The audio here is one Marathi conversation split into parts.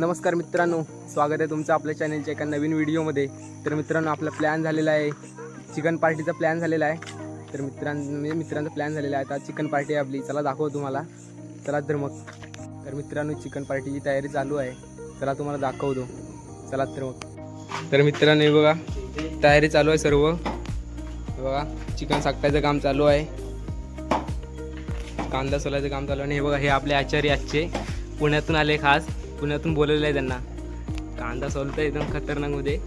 नमस्कार मित्रांनो स्वागत आहे तुमचं आपल्या चॅनलच्या एका नवीन व्हिडिओमध्ये तर मित्रांनो आपला प्लॅन झालेला आहे. चिकन पार्टीचा प्लॅन झालेला आहे. तर मित्रां म्हणजे मित्रांचा प्लॅन झालेला आहे. आता चिकन पार्टी आपली. चला दाखव तुम्हाला. चला तर मग. तर मित्रांनो चिकन पार्टीची तयारी चालू आहे. चला तुम्हाला दाखवतो चला तर मग. तर मित्रांनो हे बघा. तयारी चालू आहे सर्व. बघा. चिकन साखटायचं काम चालू आहे. कांदा सोलायचं काम चालू आहे. आणि हे बघा हे आपले आचार्य आजचे. पुण्यातून आले खास. पुण्यातून बोलवलं आहे त्यांना. कांदा सोलताय एकदम खतरनाकमध्ये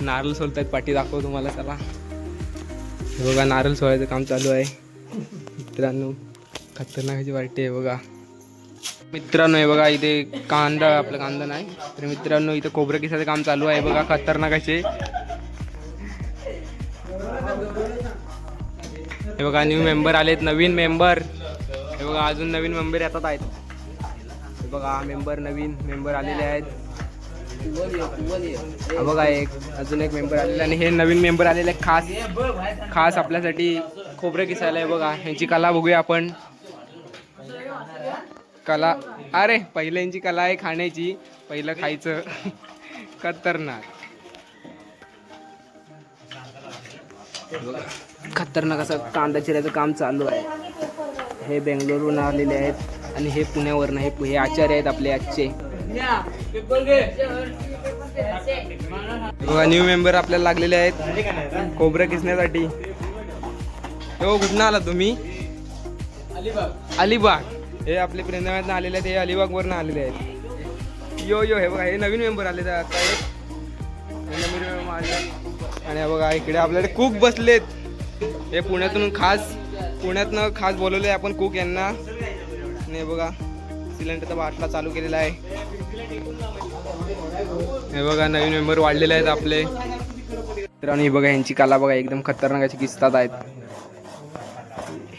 नारळ सोलतायत पाठी दाखव तुम्हाला चला. हे बघा नारळ सोलायचं काम चालू आहे. मित्रांनो खतरनाकाची वाटते आहे बघा. मित्रांनो हे बघा इथे कांदा आपला कांदा नाही. तर मित्रांनो इथं खोबरं किसाचं काम चालू आहे बघा खतरनाकाचे हे बघा न्यू मेंबर आलेत नवीन मेंबर हे बघा अजून नवीन मेंबर येतात आहेत. बघा मेंबर नवीन मेंबर आलेले आहेत. बघा एक अजून एक मेंबर आलेला आणि हे नवीन मेंबर आलेले आहेत. खास खास आपल्यासाठी खोबरं किसायला आहे बघा. ह्यांची कला बघूया आपण. कला अरे पहिलं यांची कला आहे खाण्याची. पहिलं खायचं. खतरनाक. खतरनाक असं कांदा चिरायचं काम चालू आहे. हे बेंगलोरहून आलेले आहेत. आणि हे पुण्यावरनं हे हे आचार्य आहेत आपले आजचे. बघा न्यू मेंबर आपल्याला लागलेले आहेत. खोबरं किसण्यासाठी हो कुठनं आला तुम्ही? अलिबाग. हे आपले प्रेरणातनं आलेले आहेत हे अलिबागवरनं आलेले आहेत. यो यो हे बघा हे नवीन मेंबर आले आहेत आता. नवीन आले आणि बघा इकडे आपल्याकडे कुक बसलेत. हे पुण्यातून खास पुण्यातनं खास बोलवले आपण कुक यांना. आणि हे बघा सिलेंडरचा बाटला चालू केलेला आहे. हे बघा नवीन मेंबर वाढलेले आहेत आपले. तर आणि हे बघा यांची कला बघा एकदम खतरनाक अशी किस्तात आहेत.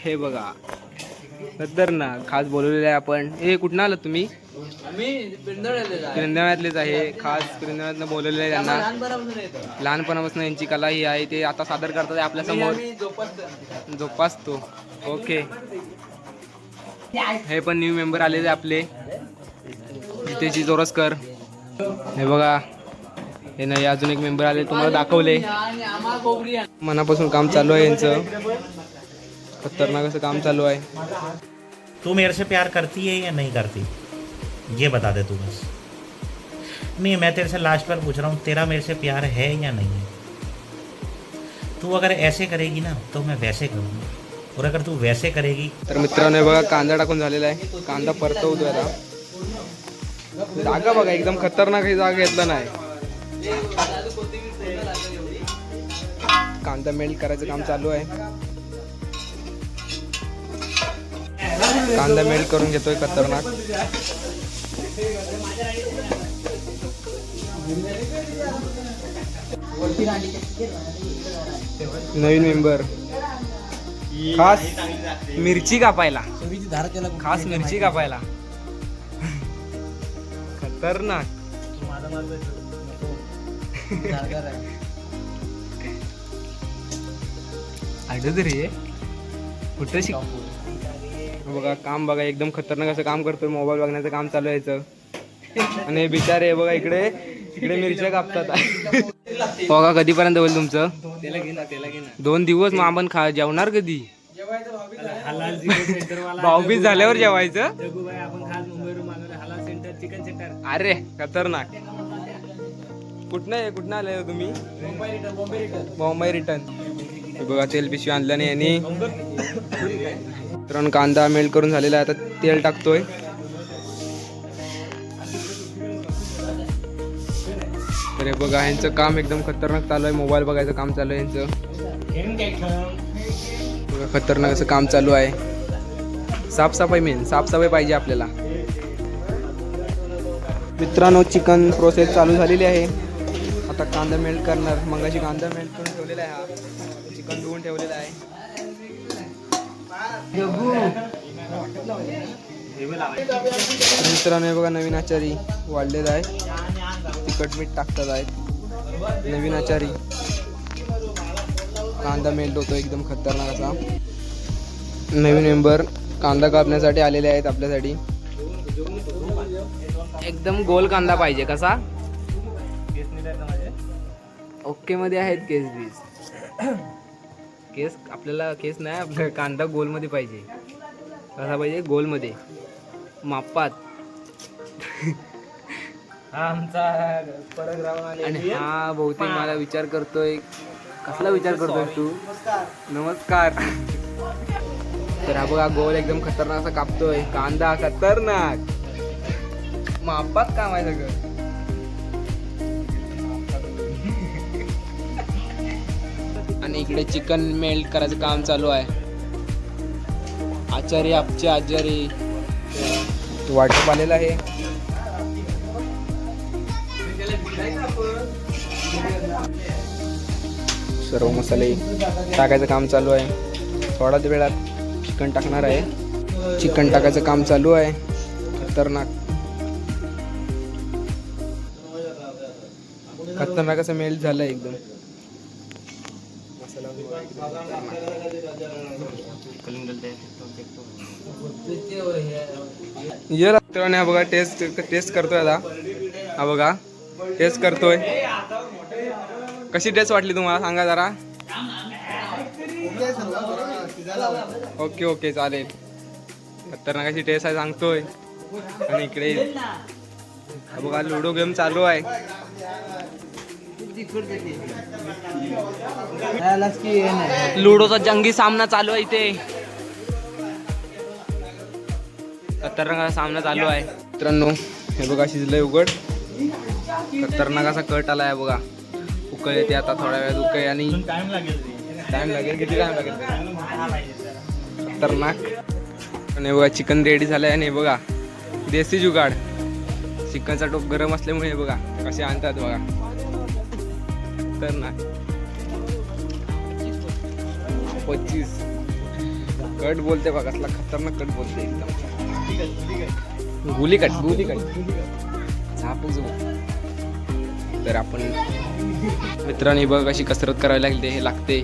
हे बघा खतरनाक खास बोलवलेले आहे आपण. हे कुठनं आलं तुम्ही? पिरंदळ्यातलेच आहे. खास पिरंदळ्यातनं बोलवलेलं आहे त्यांना. लहानपणापासून यांची कला ही आहे. ते आता सादर करतात आपल्यासमोर. जोपासतो. ओके. हे पण न्यू मेंबर आलेले आपले. जितेशी जोरसकर. हे बघा. हे नाही अजून एक मेंबर आले तुम्हाला दाखवले. मनापासून काम चालू आहे यांचं. खतरनाक असं काम चालू आहे. तू मेरे से प्यार करती है या नहीं करती? ये बता दे तू बस. नहीं मैं तेरे से लास्ट पर पूछ रहा हूँ तेरा मेरे से प्यार है या नहीं है? तू अगर ऐसे करेगी ना तो मैं वैसे करूँगा। और अगर तू वैसे करेगी. तर मित्रांनो बघा कांदा टाकून झालेला आहे. कांदा परतवू द्या जागा बघा एकदम खतरनाक ही जागा घेतला नाही. कांदा मेल्ट करायचं काम चालू आहे. कांदा मेल्ट करून घेतोय खतरनाक. नवीन मेंबर खास मिरची कापायला. खास मिरची कापायला. खतरनाक. आठवत रे. कुठं शिक बघा काम बघा एकदम खतरनाक असं काम करतोय. मोबाईल बघण्याचं काम चालू आहे आणि हे बिचारे बघा इकडे इकडे मिरच्या कापतात. बघा कधीपर्यंत होईल तुमचं? दोन दिवस मग आपण खा जेवणार कधी? भाऊबीज झाल्यावर जेवायचं? अरे खतरनाक. कुठनं आहे कुठनं आले हो तुम्ही? मुंबई रिटर्न. बघा तेल पिशवी आणलं नाही यांनी. तर कांदा मेल्ट करून झालेला आहे आता तेल टाकतोय. तर हे बघा यांचं काम एकदम खतरनाक चालू आहे. मोबाईल बघायचं काम चालू आहे यांचं बघा खतरनाक असं काम चालू आहे. साफसफाई मेन साफसफाई पाहिजे आपल्याला. मित्रांनो चिकन प्रोसेस चालू झालेली आहे. आता कांदा मेल्ट करणार. मगाशी कांदा मेल्ट करून ठेवलेला आहे हा. चिकन धुवून ठेवलेला आहे. मित्रांनो हे बघा नवीन आचारी वाढलेला आहे. तिखट मीठ टाकतात आहेत. नवीन आचारी. कांदा मेल्ट होतो एकदम खतरनाक असा. नवीन मेंबर कांदा कापण्यासाठी आलेले आहेत आपल्यासाठी. एकदम गोल कांदा पाहिजे कसा? ओके मध्ये आहेत केस बीस. केस आपल्याला केस नाही आपल्या कांदा गोलमध्ये पाहिजे. कसा पाहिजे? गोलमध्ये मापात. हा आमचा हा बहुतेक मला विचार करतोय. कसला विचार करतोय तू? नमस्कार. तर हा बघा गोल एकदम खतरनाक असा कापतोय. कांदा खतरनाक मापात काम आहे सगळं आणि इकडे चिकन मेल्ट करायचं काम चालू आहे. आचारी आपचे आचारी. वाटप आलेलं आहे. सर्व मसाले टाकायचं काम चालू आहे. थोड्याच वेळात चिकन टाकणार आहे. चिकन टाकायचं काम चालू आहे. खतरनाक. खतरनाक असं मेल्ट झालं एकदम. ये बघा टेस्ट टेस्ट करतोय आता. हा बघा टेस्ट करतोय. कशी ड्रेस वाटली तुम्हाला? सांगा जरा. ओके ओके चालेल. तर ना कशी ड्रेस आहे सांगतोय. आणि इकडे बघा लुडो गेम चालू आहे. लुडोचा जंगी सामना चालू आहे इथे. खतरनाक असा सामना चालू आहे. मित्रांनो हे बघा शिजलंय उघड. खतरनाक असा कट आला आहे बघा. उकळ येते आता थोड्या वेळात उकळ आणि टाइम लागेल टाइम लागेल? किती टाइम लागेल? खतरनाक. आणि बघा चिकन रेडी झालंय आणि हे बघा देसी जुगाड. चिकनचा टोप गरम असल्यामुळे बघा कसे आणतात बघा. खतरनाक. पच्चीस. कट बोलते बघा कसला खतरनाक कट बोलते एकदम. गुली कट गुली कट झापू झोप. तर आपण मित्रांनी बघ अशी कसरत करावी लागते हे लागते.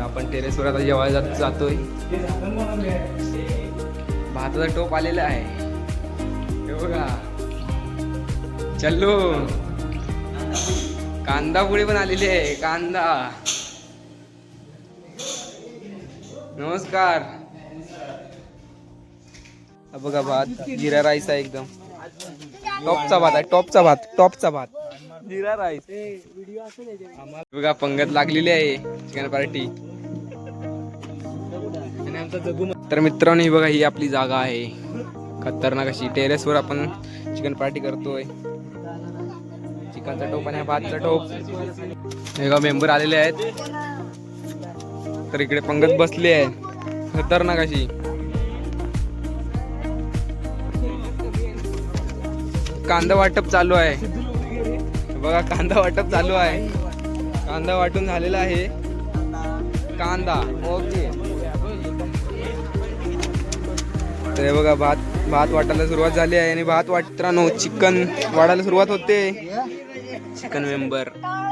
आपण टेरेसवर आता जेवायला जात जातोय. भाताचा टोप आलेला आहे. हे बघा. चलो कांदा पुढे पण आलेली आहे कांदा. नमस्कार. बघा भात जिरा राईस आहे एकदम. टॉपचा भात आहे टॉपचा भात टॉपचा भात. जिरा राईस. बघा पंगत लागलेली आहे. चिकन पार्टी तर मित्रांनो ही बघा ही आपली जागा आहे. खतरनाक अशी. टेरेसवर आपण चिकन पार्टी करतोय. चिकनचा टोप आणि हा भातचा टोप. हे बघा मेंबर आलेले आहेत. तर इकडे पंगत बसली आहे. खतरनाक अशी. कांदा वाटप चालू आहे. बघा कांदा वाटप चालू आहे. कांदा वाटून झालेला आहे. कांदा ओके. तर बघा भात भात वाटायला सुरुवात झाली आहे आणि भात वाटताना चिकन वाढायला सुरुवात होते. Chicken member.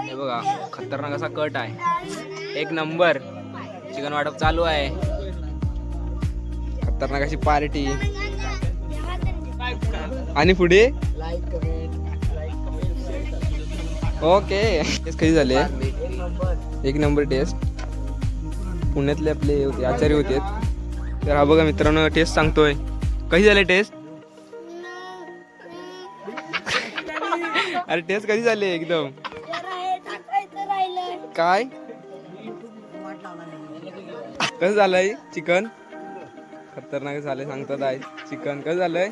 हे बघा खतरनाक असा कट आहे. एक नंबर. चिकन वाटप चालू आहे. खतरनाक अशी पार्टी. आणि पुढे? ओके. टेस्ट कधी झाले? एक नंबर टेस्ट पुण्यातले आपले होते आचार्य होते. तर हा बघा मित्रांनो टेस्ट सांगतोय. कशी झाले टेस्ट अरे टेस्ट कधी झाले एकदम? काय? कसं झालंय? चिकन? खतरनाक झालंय सांगतात आहे चिकन कसं झालंय?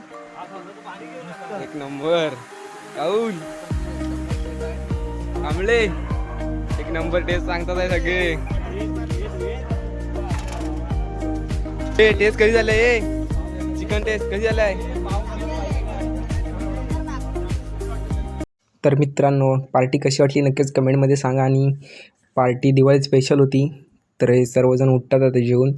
एक नंबर. काऊन कांबळे एक नंबर टेस्ट सांगतात आहे सगळे. ए टेस्ट कधी झालंय ए? चिकन टेस्ट कधी झालाय तर मित्रांनो पार्टी कशी वाटली नक्कीच कमेंटमध्ये सांगा आणि पार्टी दिवाळी स्पेशल होती तर हे सर्वजण उठतात आता जेवून.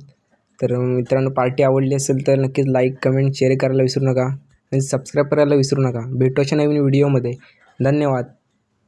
तर मित्रांनो पार्टी आवडली असेल तर नक्कीच लाईक कमेंट शेअर करायला विसरू नका. आणि सबस्क्राईब करायला विसरू नका. भेटू अशा नवीन व्हिडिओमध्ये धन्यवाद.